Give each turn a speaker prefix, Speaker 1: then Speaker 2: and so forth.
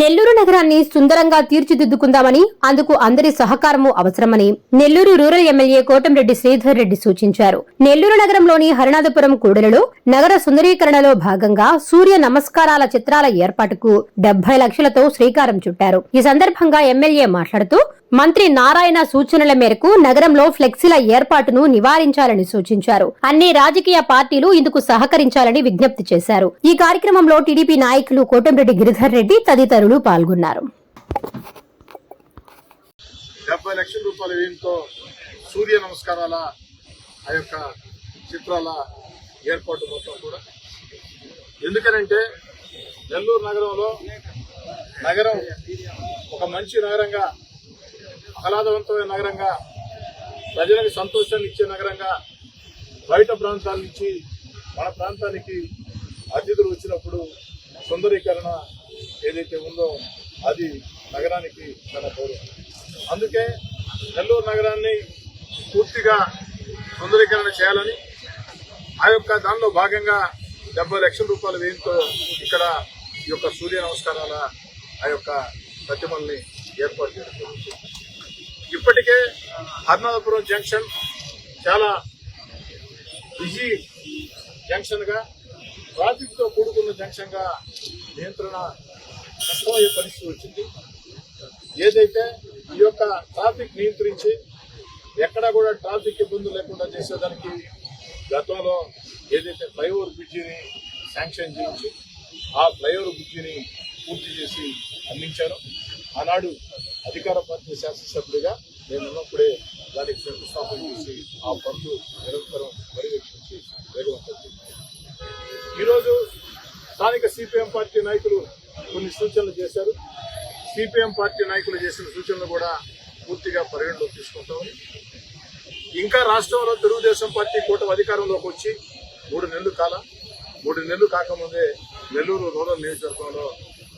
Speaker 1: నెల్లూరు నగరాన్ని సుందరంగా తీర్చిదిద్దుకుందామని అందుకు అందరి సహకారము అవసరమని నెల్లూరు రూరల్ ఎమ్మెల్యే కోటంరెడ్డి శ్రీధర్ రెడ్డి సూచించారు. నెల్లూరు నగరంలోని హరినాథపురం కూడలిలో నగర సుందరీకరణలో భాగంగా సూర్య నమస్కారాల చిత్రాల ఏర్పాటుకు డెబ్బై లక్షలతో శ్రీకారం చుట్టారు. ఈ సందర్భంగా ఎమ్మెల్యే మాట్లాడుతూ మంత్రి నారాయణ సూచనల మేరకు నగరంలో ఫ్లెక్సీల ఏర్పాటును నివారించాలని సూచించారు. అన్ని రాజకీయ పార్టీలు ఇందుకు సహకరించాలని విజ్ఞప్తి చేశారు. ఈ కార్యక్రమంలో టీడీపీ నాయకులు కోటంరెడ్డి గిరిధర్ రెడ్డి తదితరులు పాల్గొన్నారు.
Speaker 2: డెబ్బై లక్షల రూపాయల వ్యయంతో సూర్య నమస్కారాల ఆ యొక్క చిత్రాల ఏర్పాటు మొత్తం కూడా. ఎందుకనంటే నెల్లూరు నగరంలో నగరం ఒక మంచి నగరంగా ఆహ్లాదవంతమైన నగరంగా ప్రజలకు సంతోషాన్ని ఇచ్చే నగరంగా బయట ప్రాంతాల నుంచి మన ప్రాంతానికి అతిథులు వచ్చినప్పుడు సుందరీకరణ ఏదైతే ఉందో అది నగరానికి చాలా గౌరవం. అందుకే నెల్లూరు నగరాన్ని పూర్తిగా సుందరీకరణ చేయాలని ఆ యొక్క దానిలో భాగంగా డెబ్బై లక్షల రూపాయల వ్యయంతో ఇక్కడ ఈ యొక్క సూర్య నమస్కారాల ఆ యొక్క ప్రతిమల్ని ఏర్పాటు చేయడం ఇప్పటికే హర్నాథపురం జంక్షన్ చాలా బిజీ జంక్షన్గా ట్రాఫిక్తో కూడుకున్న జంక్షన్గా నియంత్రణ కష్టమయ్యే పరిస్థితి వచ్చింది. ఏదైతే ఈ యొక్క ట్రాఫిక్ నియంత్రించి ఎక్కడా కూడా ట్రాఫిక్ ఇబ్బందులు లేకుండా చేసేదానికి గతంలో ఏదైతే ఫ్లైఓవర్ బ్రిడ్జిని శాంక్షన్ చేయించి ఆ ఫ్లైఓవర్ బ్రిడ్జిని పూర్తి చేసి అందించాను ఆనాడు అధికార పార్టీ శాసనసభ్యుడిగా నేను ఉన్నప్పుడే దానికి శంకుస్థాపన చేసి ఆ పనులు నిరంతరం పర్యవేక్షించి వేగవంతం చేశాను. ఈరోజు స్థానిక సిపిఎం పార్టీ నాయకులు కొన్ని సూచనలు చేశారు. సిపిఎం పార్టీ నాయకులు చేసిన సూచనలు కూడా పూర్తిగా పరిగణలోకి తీసుకుంటామని ఇంకా రాష్ట్రంలో తెలుగుదేశం పార్టీ కూటమి అధికారంలోకి వచ్చి మూడు నెలలు కాల మూడు నెలలు కాకముందే నెల్లూరు రూరల్ నియోజకవర్గంలో